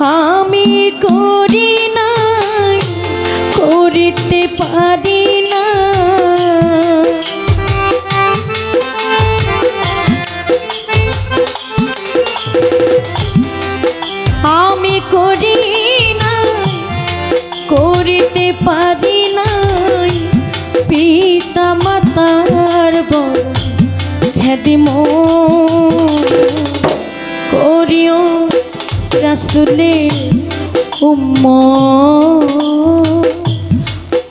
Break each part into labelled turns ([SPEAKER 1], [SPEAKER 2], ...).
[SPEAKER 1] আমি করি না করিতে পারি না আমি করি না করিতে পারি নাই। পিতা মাতার বড় খ্যাতিম করিও রাসুলে উম্ম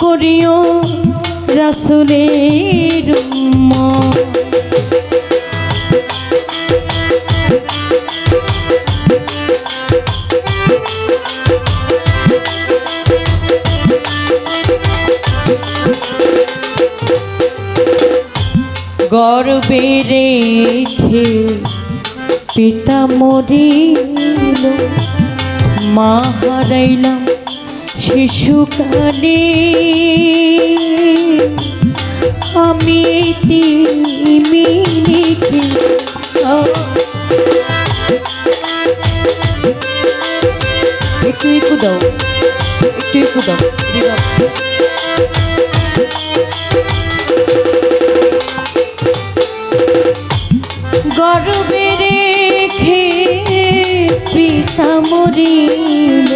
[SPEAKER 1] করিও রাসুলের উম্ম গর্বে রেখে পিতা মরিল। মা হারাইলাম শিশুকালে। আমি তিমিনিকে একটু একটু দাও একটু একটু দাও। পিতা মরিল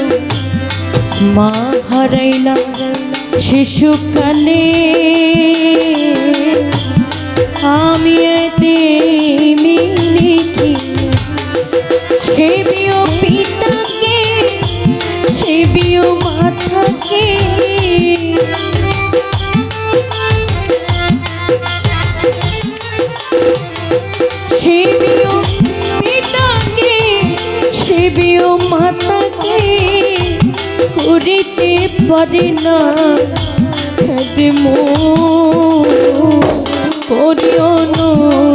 [SPEAKER 1] মা হারাইলাম শিশুকালে আমি এতে মিলিখি সেবিও পিতাকে সেবিও মাথাকে মাতাকে করিতে পারি না। খেদমো করিও নবীর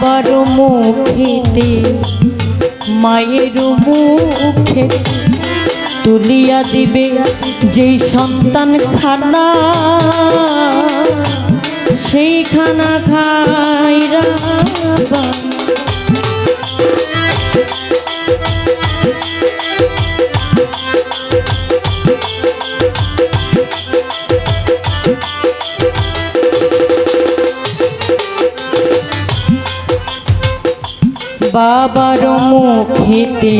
[SPEAKER 1] বাবার মুখেতে মায়ের মুখে তুলিয়া দিবে যেই সন্তান খানা। সেই খানা খাইরা বাবার মুখেতে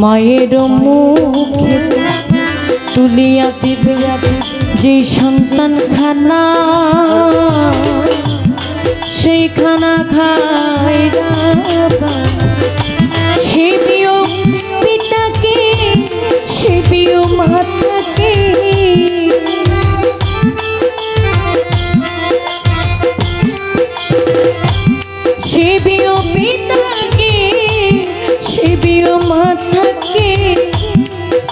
[SPEAKER 1] মায়ের মুখেতে তুলিয়া দিবে যে সন্তান খানা সেই খানা খায়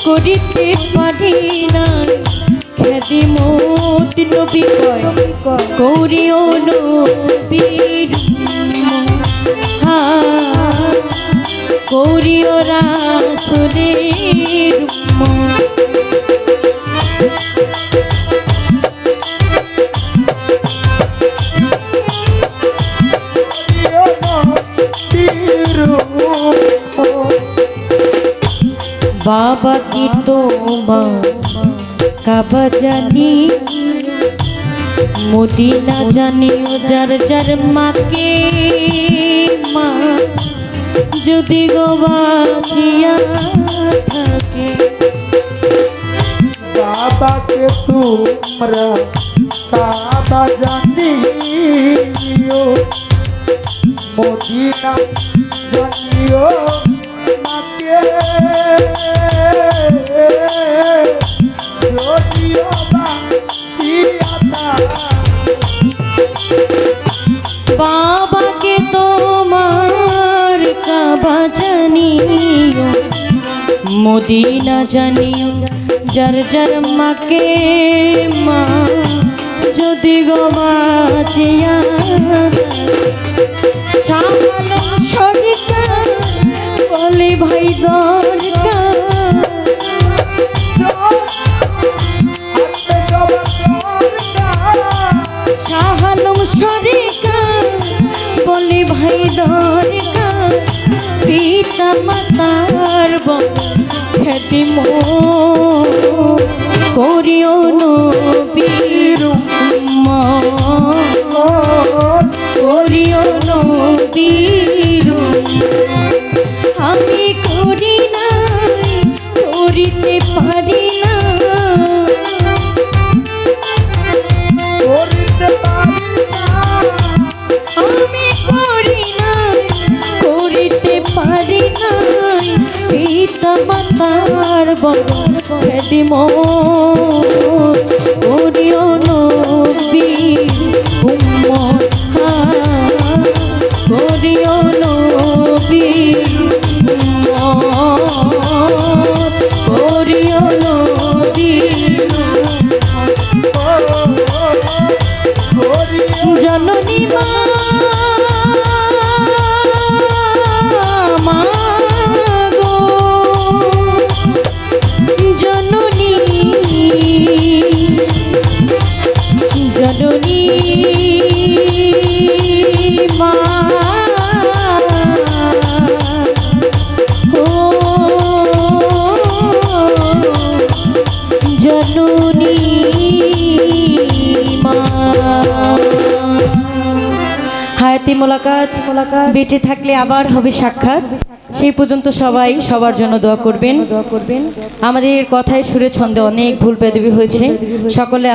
[SPEAKER 1] করিতে পারি না খ্যাতি মতি নবী কয় করিও নবীর হা করিও রাসুলের বাবা কি তোমা কাবা জানি মদিনা জানিও যার যার মাকে মা। যদি গো বাঁচিয়া থাকে।
[SPEAKER 2] বাবাকে তোমরা কাবা জানিও মদিনা জানিও
[SPEAKER 1] বাবাকে তোমার কাবা জানিও মদিনা জানিও যার যার মাকে মা যদি গো বাঁচিয়া শাহালম বলে ভাই দরকার পিতা মাতার খ্যাতি করিও নবীর করিও নবীর আমি করি নাই, করিতে পারি মাতার বদিম হায়াতি মোলাকাত। বেঁচে থাকলে আবার হবে সাক্ষাৎ। সেই পর্যন্ত সবাই সবার জন্য দোয়া করবেন। দোয়া করবেন আমাদের কথায় সুরে ছন্দে অনেক ভুল পেদবি হয়েছে। সকলে